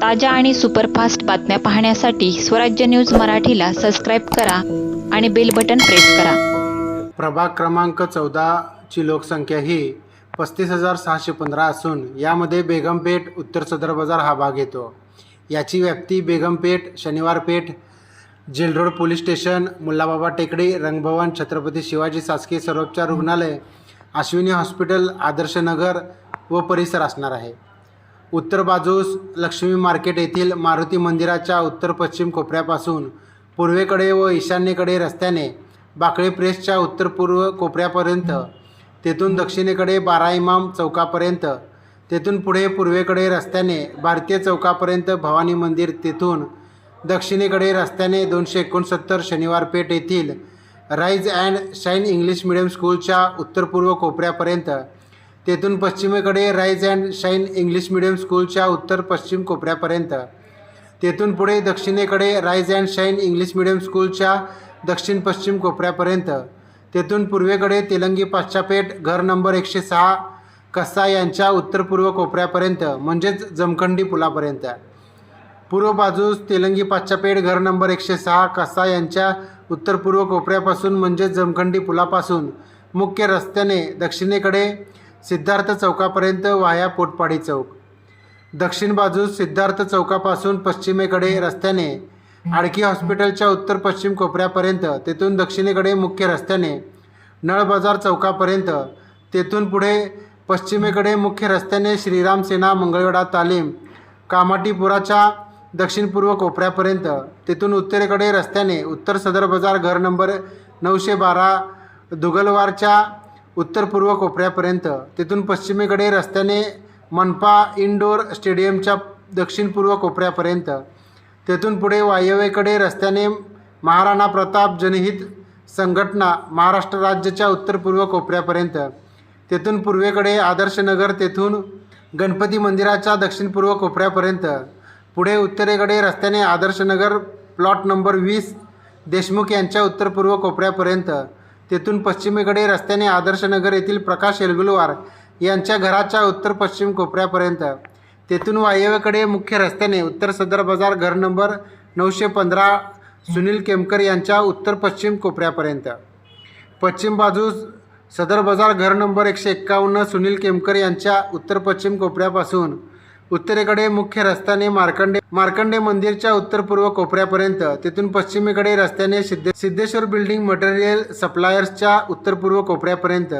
ताज्या आणि सुपरफास्ट बातम्या पाहण्यासाठी स्वराज्य न्यूज मराठीला सबस्क्राईब करा आणि बेल बटन प्रेस करा. प्रभाग क्रमांक चौदाची लोकसंख्या ही पस्तीस हजार सहाशे पंधरा असून यामध्ये बेगमपेठ उत्तर सदर बाजार हा भाग येतो. याची व्याप्ती Begumpeth Shaniwarpeth jail road police station मुल्लाबाबा टेकडी रंगभवन छत्रपती शिवाजी शासकीय सर्वोपचार रुग्णालय अश्विनी हॉस्पिटल आदर्शनगर व परिसर असणार आहे. उत्तर बाजूस लक्ष्मी मार्केट येथील मारुती मंदिराच्या उत्तर पश्चिम कोपऱ्यापासून पूर्वेकडे व ईशान्येकडे रस्त्याने बाकळे प्रेसच्या उत्तर पूर्व कोपऱ्यापर्यंत तेथून दक्षिणेकडे बारा इमाम चौकापर्यंत तेथून पुढे पूर्वेकडे रस्त्याने भारतीय चौकापर्यंत भवानी मंदिर तेथून दक्षिणेकडे रस्त्याने दोनशे एकोणसत्तर शनिवार पेठ येथील rise and shine English medium स्कूलच्या उत्तर पूर्व कोपऱ्यापर्यंत तेथून पश्चिमेकडे rise and shine English medium स्कूलच्या उत्तर पश्चिम कोपऱ्यापर्यंत. तेथून पुढे दक्षिणेकडे rise and shine English medium स्कूलच्या दक्षिण पश्चिम कोपऱ्यापर्यंत. तेथून पूर्वेकडे तेलंगी पाश्चापेठ घर नंबर एकशे सहा कसा यांच्या उत्तर पूर्व कोपऱ्यापर्यंत म्हणजेच जमखंडी पुलापर्यंत. पूर्व बाजूस तेलंगी पाश्चापेठ घर नंबर एकशे सहा कसा यांच्या उत्तर पूर्व कोपऱ्यापासून म्हणजेच जमखंडी पुलापासून मुख्य रस्त्याने दक्षिणेकडे सिद्धार्थ चौकापर्यंत वाया पोटपाडी चौक. दक्षिण बाजूस सिद्धार्थ चौकापासून पश्चिमेकडे रस्त्याने आडकी हॉस्पिटलच्या उत्तर पश्चिम कोपऱ्यापर्यंत तेथून दक्षिणेकडे मुख्य रस्त्याने नळ बाजार चौकापर्यंत तेथून पुढे पश्चिमेकडे मुख्य रस्त्याने श्रीराम सेना मंगळवेढा तालीम कामाटीपुराच्या दक्षिणपूर्व कोपऱ्यापर्यंत तेथून उत्तरेकडे रस्त्याने उत्तर सदर बाजार घर नंबर नऊशे बारा दुगलवारच्या उत्तर पूर्व कोपऱ्यापर्यंत. तेथून पश्चिमेकडे रस्त्याने मनपा इनडोर स्टेडियमच्या दक्षिण पूर्व कोपऱ्यापर्यंत. तेथून पुढे वायव्येकडे रस्त्याने महाराणा प्रताप जनहित संघटना महाराष्ट्र राज्याच्या उत्तर पूर्व कोपऱ्यापर्यंत. तेथून पूर्वेकडे आदर्शनगर तेथून गणपती मंदिराच्या दक्षिण पूर्व कोपऱ्यापर्यंत. पुढे उत्तरेकडे रस्त्याने आदर्शनगर प्लॉट नंबर वीस देशमुख यांच्या उत्तर पूर्व कोपऱ्यापर्यंत. तेथून पश्चिमेकडे रस्त्याने आदर्शनगर येथील प्रकाश एलगुलवार यांच्या घराच्या उत्तर पश्चिम कोपऱ्यापर्यंत. तेथून वायव्येकडे मुख्य रस्त्याने उत्तर सदर बाजार घर नंबर नऊशे पंधरा सुनील केमकर यांच्या उत्तर पश्चिम कोपऱ्यापर्यंत. पश्चिम बाजूस सदर बाजार घर नंबर एकशे एक्कावन्न सुनील केमकर यांच्या उत्तर पश्चिम कोपऱ्यापासून उत्तरेकडे मुख्य रस्त्याने मार्कंडे मार्कंडे मंदिरच्या उत्तर पूर्व कोपऱ्यापर्यंत. तेथून पश्चिमेकडे रस्त्याने सिद्धे सिद्धेश्वर बिल्डिंग मटेरियल सप्लायर्सच्या उत्तर पूर्व कोपऱ्यापर्यंत.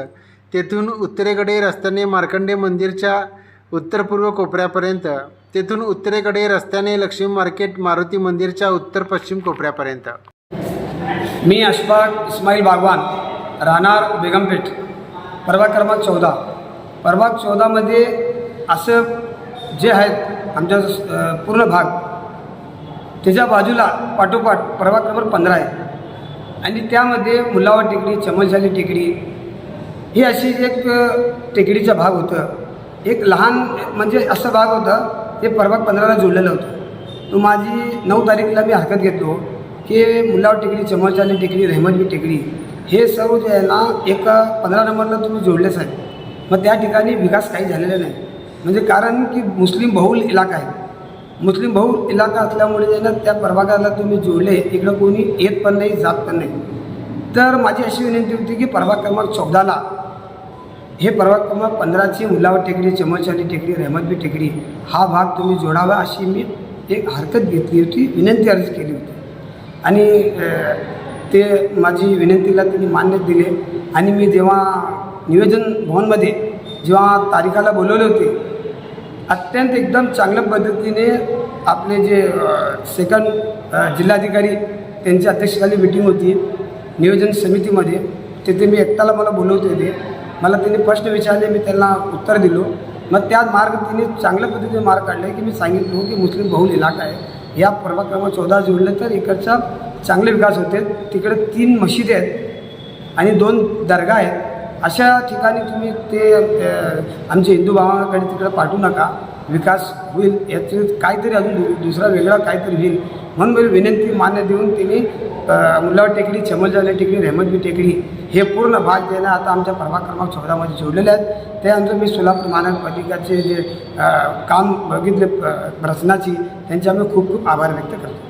तेथून उत्तरेकडे रस्त्याने मार्कंडे मंदिरच्या उत्तर पूर्व कोपऱ्यापर्यंत. तेथून उत्तरेकडे रस्त्याने लक्ष्मी मार्केट मारुती मंदिरच्या उत्तर पश्चिम कोपऱ्यापर्यंत. मी अशफाक इस्माईल बागवान राहणार बेगमपेठ. परवा क्रमांक चौदा. परवा चौदामध्ये असं जे आहेत आमच्या पूर्ण भाग त्याच्या बाजूला पाठोपाठ प्रभाग क्रमांक पंधरा आहे. आणि त्यामध्ये मुलावा टेकडी चमलशाली टेकडी ही अशी एक टेकडीचा भाग होतं. एक लहान म्हणजे असं भाग होतं ते प्रभाग पंधराला जोडलेलं होतं. तो माझी नऊ तारीखला मी हरकत घेतलो की मुलावा टेकडी चमलशाली टेकडी रहमतबी टेकडी हे सर्व जे आहे ना एक पंधरा नंबरला तुम्ही जोडलेच आहे मग त्या ठिकाणी विकास काही झालेला नाही. म्हणजे कारण की मुस्लिम बहुल इलाका आहे. मुस्लिम बहुल इलाका असल्यामुळे ना त्या प्रभागाला तुम्ही जोडले इकडं कोणी येत पण नाही जात पण नाही. तर माझी अशी विनंती होती की प्रभाग क्रमांक चौदाला हे प्रभाग क्रमांक पंधराची मुलावर टेकडी चमचाली टेकडी रहमतबी टेकडी हा भाग तुम्ही जोडावा अशी मी एक हरकत घेतली होती विनंती अर्ज केली होती. आणि ते माझी विनंतीला त्यांनी मान्य दिले. आणि मी जेव्हा निवेदन भवनमध्ये जेव्हा तारिकाला बोलवले होते अत्यंत एकदम चांगल्या पद्धतीने आपले जे सेकंड जिल्हाधिकारी त्यांच्या अध्यक्षतेखाली मिटिंग होती नियोजन समितीमध्ये. तिथे मी एकट्याला मला बोलवते होते मला त्यांनी प्रश्न विचारले मी त्यांना उत्तर दिलो. मग त्या मार्ग तिने चांगल्या पद्धतीने मार्ग काढले की मी सांगितलो की मुस्लिम बहुल इलाका आहे. या प्रभाग क्रमांक चौदा जोडलं तर इकडचा चांगले विकास होते. तिकडे तीन मशिदी आहेत आणि दोन दर्गा आहेत. अशा ठिकाणी तुम्ही ते आमच्या हिंदू भावाकडे तिकडे पाठवू नका. विकास होईल याचे काहीतरी अजून दुसरा वेगळा काहीतरी होईल. म्हणून मी विनंती मान्य देऊन तिने मुलावर टेकडी चमलजाले टेकडी रहमतबी टेकडी हे पूर्ण भाग देणं आता आमच्या प्रभाग क्रमांक चौदामध्ये जोडलेले आहेत ते आमचं मी सोलापूर महानगरपालिकाचे जे काम बघितले अ, रचनाची त्यांचे आम्ही खूप खूप आभार व्यक्त करतो.